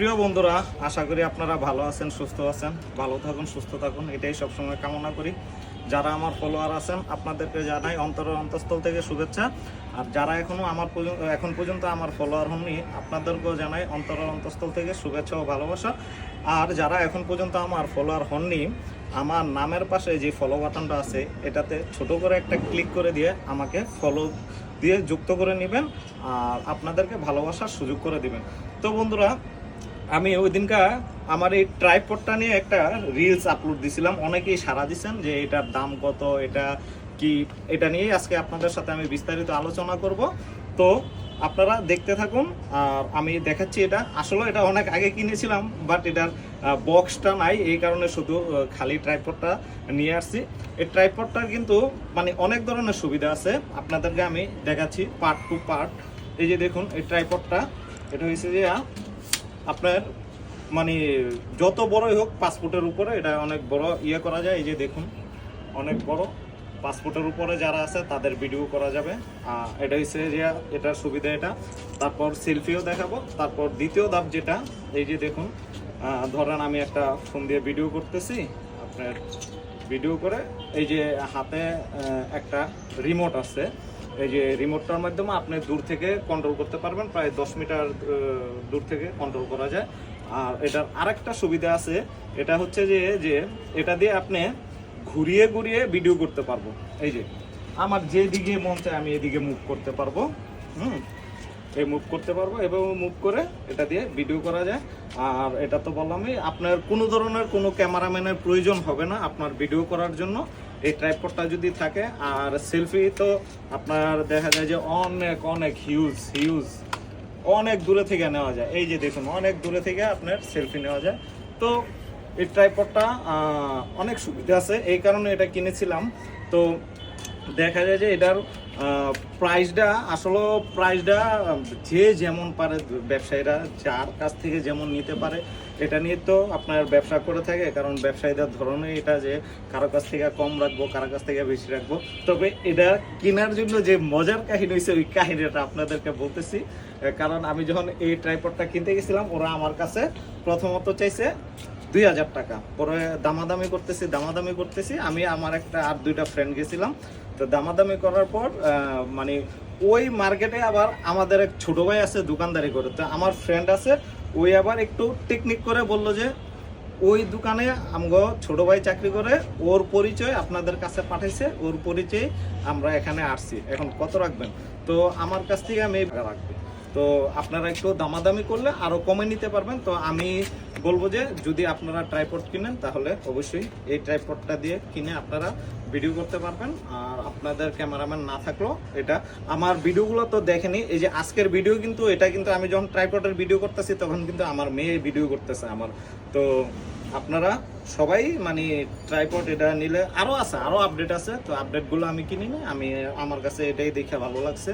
প্রিয় বন্ধুরা, আশা করি আপনারা ভালো আছেন, সুস্থ আছেন, ভালো থাকুন, সুস্থ থাকুন, এটাই সবসময় কামনা করি। যারা আমার ফলোয়ার আছেন, আপনাদেরকে জানাই অন্তরের অন্তঃস্থল থেকে শুভেচ্ছা। আর যারা এখনও আমার এখন পর্যন্ত আমার ফলোয়ার হননি, আপনাদেরকেও জানাই অন্তরের অন্তঃস্থল থেকে শুভেচ্ছা ও ভালোবাসা। আর যারা এখন পর্যন্ত আমার ফলোয়ার হননি, আমার নামের পাশে যে ফলো বাটনটা আছে, এটাতে ছোট করে একটা ক্লিক করে দিয়ে আমাকে ফলো দিয়ে যুক্ত করে নেবেন। আর আপনাদেরকে ভালোবাসার সুযোগ করে দিবেন। তো বন্ধুরা আমি ওই দিনকা আমার এই ট্রাইপডটা নিয়ে একটা রিলস আপলোড দিছিলাম। অনেকেই সাড়া দিছেন যে এটার দাম কত, এটা কি, এটা নিয়েই আজকে আপনাদের সাথে আমি বিস্তারিত আলোচনা করব। তো আপনারা দেখতে থাকুন, আর আমি দেখাচ্ছি এটা। আসলে এটা অনেক আগে কিনেছিলাম বাট এটার বক্সটা নাই, এই কারণে শুধু খালি ট্রাইপডটা নিয়ে আসছি। এই ট্রাইপডটার কিন্তু মানে অনেক ধরনের সুবিধা আছে। আপনাদেরকে আমি দেখাচ্ছি পার্ট টু পার্ট এই যে দেখুন, এই ট্রাইপডটা এটা হয়েছে যে আপনার মানে যত বড়ই হোক পাসপোর্টের উপরে, এটা অনেক বড় ইয়ে করা যায়, এই যে দেখুন, অনেক বড়। পাসপোর্টের উপরে যারা আছে, তাদের ভিডিও করা যাবে। এটা হচ্ছে যে, এটার সুবিধা এটা। তারপর সেলফিও দেখাবো। তারপর দ্বিতীয় ধাপ যেটা, এই যে দেখুন ধরেন আমি একটা ফোন দিয়ে ভিডিও করতেছি। আপনার ভিডিও করে, এই যে হাতে একটা রিমোট আছে। এই যে রিমোটটার মাধ্যমে আপনি দূর থেকে কন্ট্রোল করতে পারবেন, প্রায় দশ মিটার দূর থেকে কন্ট্রোল করা যায়। আর এটার আরেকটা সুবিধা আছে, এটা হচ্ছে যে যে এটা দিয়ে আপনি ঘুরিয়ে ঘুরিয়ে ভিডিও করতে পারব। এই যে, আমার যেদিকে মন চায় আমি এদিকে মুভ করতে পারব, হুম? এই মুভ করতে পারব এবং মুভ করে এটা দিয়ে ভিডিও করা যায়। আর এটা তো বললামই, আপনার কোনো ধরনের কোনো ক্যামেরাম্যানের প্রয়োজন হবে না আপনার ভিডিও করার জন্য। এই ট্রাইপডটা যদি থাকে, আর সেলফি তো আপনার দেখা যায় যে অনেক অনেক হিউজ হিউজ অনেক দূরে থেকে নেওয়া যায়। এই যে দেখুন, অনেক দূরে থেকে আপনার সেলফি নেওয়া যায়। তো এই ট্রাইপডটা অনেক সুবিধা আছে। এই কারণে এটা কিনেছিলাম। তো দেখা যায় যে এটার প্রাইসটা আসলে প্রাইসটা যে যেমন পারে ব্যবসায়ীরা, যার কাছ থেকে যেমন নিতে পারে, এটা নিয়ে তো আপনার ব্যবসা করে থাকে, কারণ ব্যবসায়ীদের ধরনে এটা যে কারও কাছ থেকে কম রাখব, কারও কাছ থেকে বেশি রাখব। তবে এটা কেনার জন্য যে মজার কাহিনী হয়েছে ওই কাহিনীটা আপনাদেরকে বলতেছি। কারণ আমি যখন এই ট্রাইপডটা কিনতে গেছিলাম, ওরা আমার কাছে প্রথমত চাইছে দুই হাজার টাকা। পরে দামাদামি করতেছি দামাদামি করতেছি। আমি, আমার একটা আর দুইটা ফ্রেন্ড গেছিলাম। তো দামাদামি করার পর মানে ওই মার্কেটে আবার আমাদের এক ছোট ভাই আছে দোকানদারি করে। তো আমার ফ্রেন্ড আছে, ওই আবার একটু টেকনিক করে বলল যে, ওই দোকানে আমগো ছোট ভাই চাকরি করে, ওর পরিচয় আপনাদের কাছে পাঠাইছে, ওর পরিচয় আমরা এখানে আসছি। এখন কত রাখবেন? তো আমার কাছ থেকে আমি রাখব। তো আপনারা একটু দামাদামি করলে আরও কমে নিতে পারবেন। তো আমি বলব যে, যদি আপনারা ট্রাইপড কিনেন, তাহলে অবশ্যই এই ট্রাইপডটা দিয়ে কিনে আপনারা ভিডিও করতে পারবেন। আপনাদের ক্যামেরাম্যান না থাকলেও এটা। আমার ভিডিওগুলো তো দেখেনি। এই যে আজকের ভিডিও কিন্তু, এটা কিন্তু আমি যখন ট্রাইপডের ভিডিও করতেছি, তখন কিন্তু আমার মেয়ে ভিডিও করতেছে আমার। তো আপনারা সবাই মানে ট্রাইপড এটা নিলে আরও আছে আরও আপডেট আছে। তো আপডেটগুলো আমি কিনি না আমি আমার কাছে এটাই দেখে ভালো লাগছে।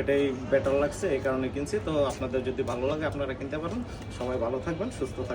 এটাই বেটার লাগছে, এই কারণে কিনছি। তো আপনাদের যদি ভালো লাগে, আপনারা কিনতে পারেন। সবাই ভালো থাকবেন, সুস্থ থাকবেন।